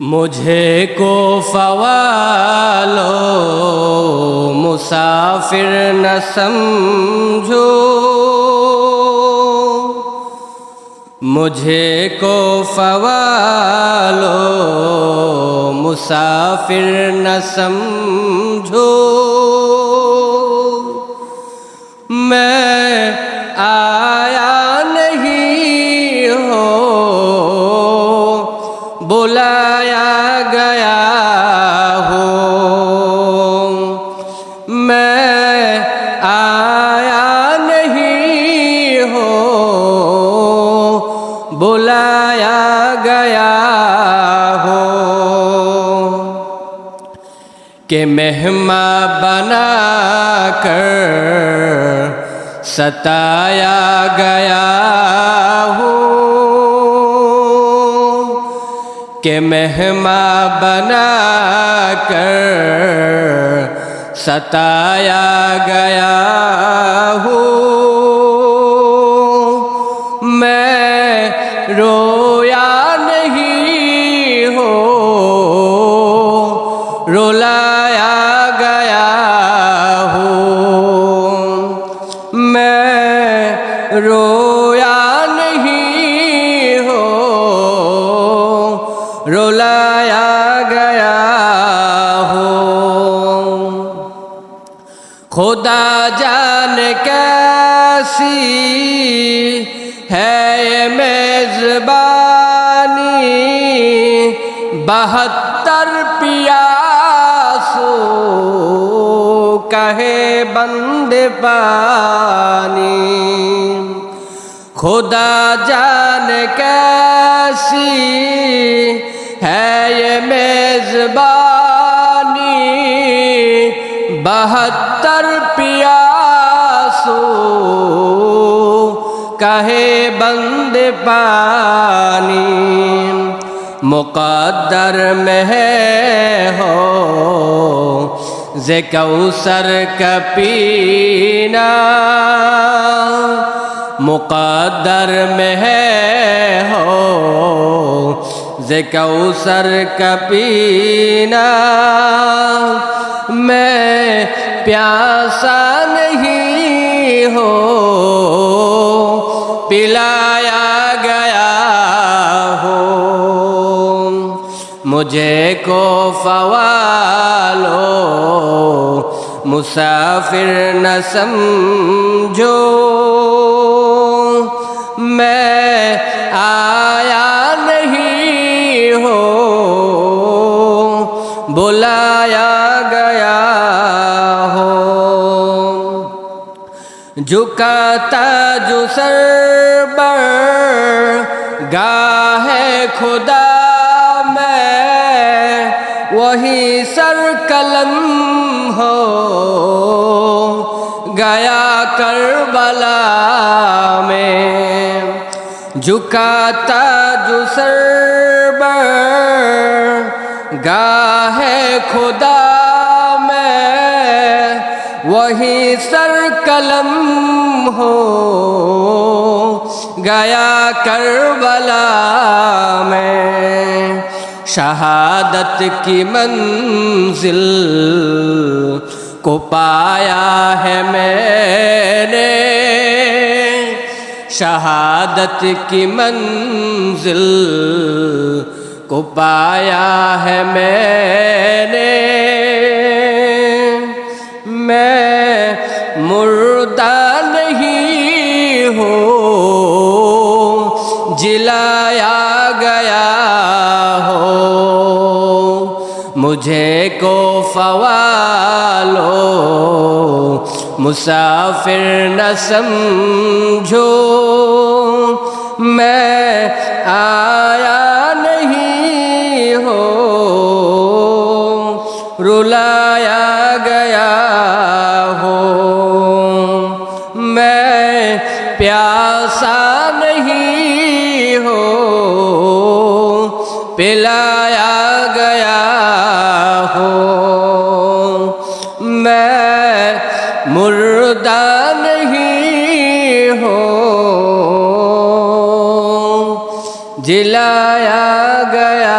مجھے کو فوالو مسافر نہ سمجھو۔ مجھے کو فوالو مسافر نہ سمجھو۔ بلایا گیا ہوں۔ میں آیا نہیں ہو بلایا گیا ہو کہ مہماں بنا کر ستایا گیا کہ مہماں بنا کر ستایا گیا ہوں۔ میں رویا نہیں ہو رولایا گیا ہوں۔ میں رویا خدا جان کیسی ہے یہ میزبانی؟ بہتر پیاسو کہے بند پانی۔ خدا جان کیسی ہے یہ میزبانی؟ بہتر پیاسو، کہے بند پانی، مقدر میں ہے ہو ز کا پینا۔ مقدر میں ہے ہو ز کا پینا۔ مجھے کو فوالو، مسافر نہ سمجھو۔ میں آیا نہیں ہو، بلایا گیا ہو۔ جھکاتا جو سر بر گاہ خدا۔ وہی سر قلم ہو۔ گیا کربلا میں۔ جھکاتا جو سر بر گاہ خدا میں۔ وہی سر قلم ہو۔ گیا کربلا میں شہادت کی منزل کو پایا ہے میں نے۔ شہادت کی منزل کو پایا ہے میں نے۔ میں مردہ نہیں ہوں جلایا مجھے کو فوالو، مسافر نہ سمجھو۔ میں آیا نہیں ہو، رلایا گیا ہو۔ میں پیاسا نہیں ہو، پلایا گیا جلایا گیا